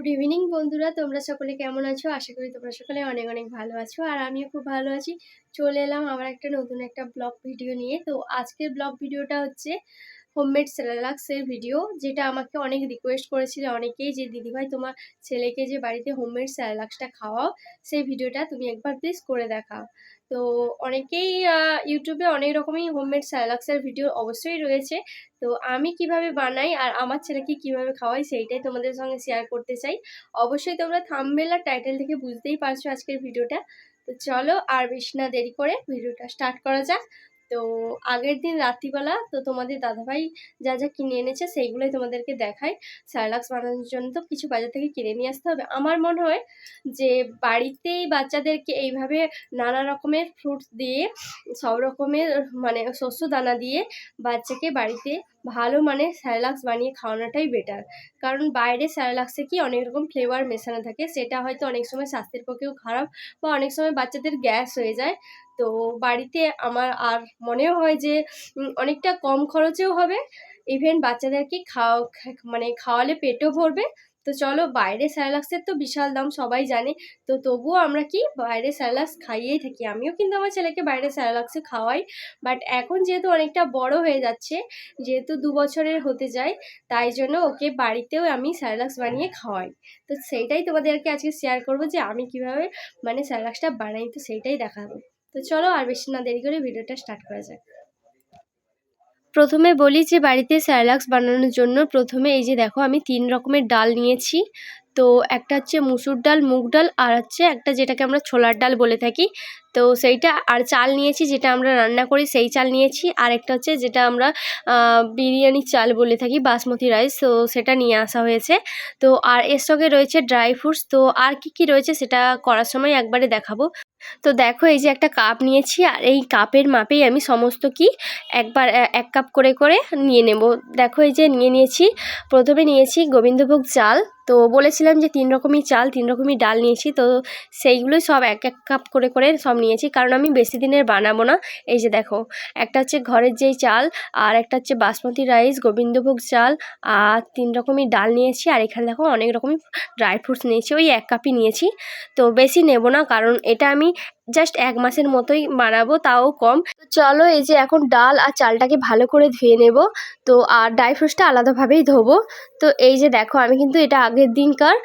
Good evening বন্ধুরা। তোমরা সকলে কেমন আছো? আশা করি তোমরা সকলে অনেক অনেক ভালো আছো, আর আমিও খুব ভালো আছি। চলে এলাম আমার একটা নতুন একটা ব্লগ ভিডিও নিয়ে। তো আজকের ব্লগ ভিডিওটা হচ্ছে হোমমেড সেরালাক্সের ভিডিও যেটা আমাকে অনেক রিকোয়েস্ট করেছিল। অনেকেই যে, দিদিভাই, তোমার ছেলেকে যে, বাড়িতে হোমমেড সেরালাক্সটা খাওয়াও, সেই ভিডিওটা তুমি একবার প্লিজ করে দেখাও। তো অনেকেই ইউটিউবে অনেক রকমই হোমমেড স্যালাক্সের ভিডিও অবশ্যই রয়েছে। তো আমি কীভাবে বানাই আর আমার ছেলেকে কীভাবে খাওয়াই, সেইটাই তোমাদের সঙ্গে শেয়ার করতে চাই। অবশ্যই তোমরা থামবেল আর টাইটেল থেকে বুঝতেই পারছ আজকের ভিডিওটা তো চলো আর বেশি না দেরি করে ভিডিওটা স্টার্ট করা যাক। তো আগের দিন রাত্রিবেলা তো তোমাদের দাদাভাই যা যা কিনে এনেছে সেইগুলোই তোমাদেরকে দেখায় স্যারলাক্স বানানোর জন্য তো কিছু বাজার থেকে কিনে নিয়ে আসতে হবে। আমার মনে হয় যে বাড়িতেই বাচ্চাদেরকে এইভাবে নানা রকমের ফ্রুটস দিয়ে, সব রকমের মানে শস্য দানা দিয়ে বাচ্চাকে বাড়িতে ভালো মানে স্যারালাক্স বানিয়ে খাওয়ানোটাই বেটার কারণ বাইরে স্যারালাক্সে কি অনেক রকম ফ্লেভার মেশানো থাকে, সেটা হয়তো অনেক সময় স্বাস্থ্যের পক্ষেও খারাপ বা অনেক সময় বাচ্চাদের গ্যাস হয়ে যায়। তো বাড়িতে আমার আর মনেও হয় যে অনেকটা কম খরচেও হবে। ইভেন বাচ্চাদেরকে খাওয়া মানে খাওয়ালে পেটও ভরবে তো চলো বাইরে স্যালাক্সের তো বিশাল দাম, সবাই জানে। তো তবুও আমরা কি বাইরে স্যালাক্স খাইয়েই থাকি। আমিও কিন্তু আমার ছেলেকে বাইরে স্যালাক্সে খাওয়াই। বাট এখন যেহেতু অনেকটা বড় হয়ে যাচ্ছে, যেহেতু দু বছরের হতে যায়, তাই জন্য ওকে বাড়িতেও আমি স্যালাক্স বানিয়ে খাওয়াই। তো সেইটাই তোমাদেরকে আজকে শেয়ার করব যে আমি কীভাবে মানে স্যালাক্সটা বানাই, তো সেইটাই দেখাবো। তো চলো আর বেশি না, দেরি করে ভিডিওটা স্টার্ট করা যাক। প্রথমে বলি যে বাড়িতে স্যালাক্স বানানোর জন্য প্রথমে এই যে দেখো আমি তিন রকমের ডাল নিয়েছি। তো একটা হচ্ছে মুসুর ডাল, মুগ ডাল আর হচ্ছে একটা যেটাকে আমরা ছোলার ডাল বলে থাকি। তো সেইটা আর চাল নিয়েছি যেটা আমরা রান্না করি সেই চাল নিয়েছি। আর একটা হচ্ছে যেটা আমরা বিরিয়ানির চাল বলে থাকি, বাসমতি রাইস। তো সেটা নিয়ে আসা হয়েছে। তো আর এর সঙ্গে রয়েছে ড্রাই ফ্রুটস। তো আর কি কি রয়েছে সেটা করার সময় একবারে দেখাবো। তো দেখো এই যে একটা কাপ নিয়েছি আর এই কাপের মাপেই আমি সমস্ত কি একবার এক কাপ করে করে নিয়ে নেব। দেখো এই যে নিয়ে নিয়েছি। প্রথমে নিয়েছি গোবিন্দভোগ চাল। তো বলেছিলাম যে তিন রকমই চাল, তিন রকমই ডাল নিয়েছি। তো সেইগুলোই সব এক এক কাপ করে করে সব নিয়েছি। কারণ আমি বেশি দিনের বানাবো না। এই যে দেখো, একটা হচ্ছে ঘরের যেই চাল আর একটা হচ্ছে বাসমতি রাইস, গোবিন্দভোগ চাল আর তিন রকমই ডাল নিয়েছি। আর এখানে দেখো অনেক রকমই ড্রাই ফ্রুটস নিয়েছি। ওই এক কাপই নিয়েছি। তো বেশি নেব না, কারণ এটা আমি জাস্ট এক মাসের মতোই বানাবো, তাও কম। তো চলো এই যে এখন ডাল আর চালটাকে ভালো করে ধুয়ে নেব। তো আর ড্রাই ফ্রুটসটা আলাদাভাবেই ধোবো। তো এই যে দেখো, আমি কিন্তু এটা আগের দিনকার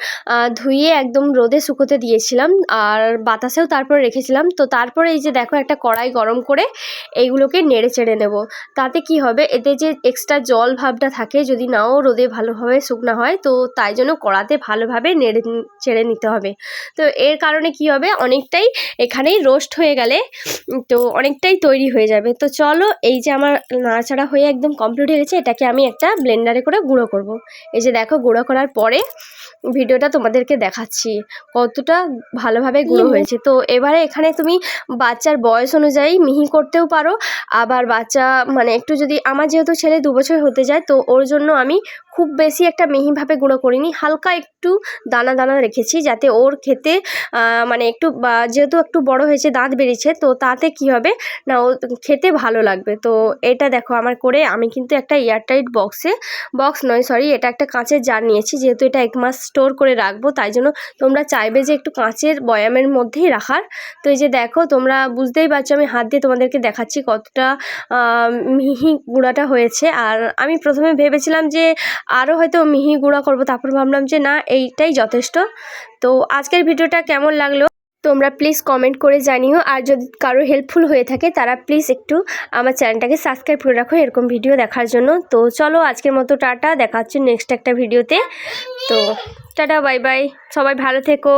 ধুয়ে একদম রোদে শুকোতে দিয়েছিলাম। আর বাতাসেও তারপর রেখেছিলাম। তো তারপরে এই যে দেখো, একটা কড়াই গরম করে এইগুলোকে নেড়ে চেড়ে নেব। তাতে কি হবে, এতে যে এক্সট্রা জল ভাবটা থাকে, যদি নাও রোদে ভালোভাবে শুকনো হয়, তো তাই জন্য কড়াতে ভালোভাবে নেড়ে, চেড়ে নিতে হবে। তো এর কারণে কি হবে, অনেকটাই এখানেই রোস্ট হয়ে গেলে তো অনেকটাই তৈরি হয়ে যাবে। তো চলো এই যে আমার নাড়াচাড়া হয়ে একদম কমপ্লিট হয়ে গেছে এটাকে আমি একটা ব্লেন্ডারে করে গুঁড়ো করব। এই যে দেখো গুঁড়ো করার পরে ভিডিওটা তোমাদেরকে দেখাচ্ছি কতটা ভালোভাবে গুঁড়ো হয়েছে। তো এবারে এখানে তুমি বাচ্চার বয়স অনুযায়ী মিহি করতেও পারো আবার বাচ্চা মানে একটু যদি আমার যেহেতু ছেলে দু বছর হতে যায় তো ওর জন্য আমি খুব বেশি একটা মিহিভাবে গুঁড়ো করিনি। হালকা একটু দানা দানা রেখেছি যাতে ওর খেতে মানে একটু যেহেতু একটু বড় হয়েছে, দাঁত বেরিয়েছে তো তাতে কি হবে? না, ও খেতে ভালো লাগবে। তো এটা দেখো আমার করে আমি কিন্তু একটা এয়ারটাইট বক্সে বক্স নয়, সরি, এটা একটা কাঁচের জার নিয়েছি, যেহেতু এটা এক মাস স্টোর করে রাখব, তাই জন্য তোমরা চাইবে যে একটু কাঁচের বয়ামের মধ্যেই রাখার। তো এই যে দেখো, তোমরা বুঝতেই পারছ, আমি হাত দিয়ে তোমাদেরকে দেখাচ্ছি কতটা মিহি গুঁড়াটা হয়েছে। আর আমি প্রথমে ভেবেছিলাম যে আরও হয়তো মিহি গুঁড়া করব, তারপর ভাবলাম যে না, এইটাই যথেষ্ট। তো আজকের ভিডিওটা কেমন লাগল? তোমরা প্লিজ কমেন্ট করে জানিও। আর যদি কারও হেল্পফুল হয়ে থাকে, তারা প্লিজ একটু আমার চ্যানেলটাকে সাবস্ক্রাইব করে রাখো এরকম ভিডিও দেখার জন্য। তো চলো আজকের মতো টাটা, দেখা হচ্ছে নেক্সট একটা ভিডিওতে তো। টাটা বাই বাই সবাই ভালো থেকো।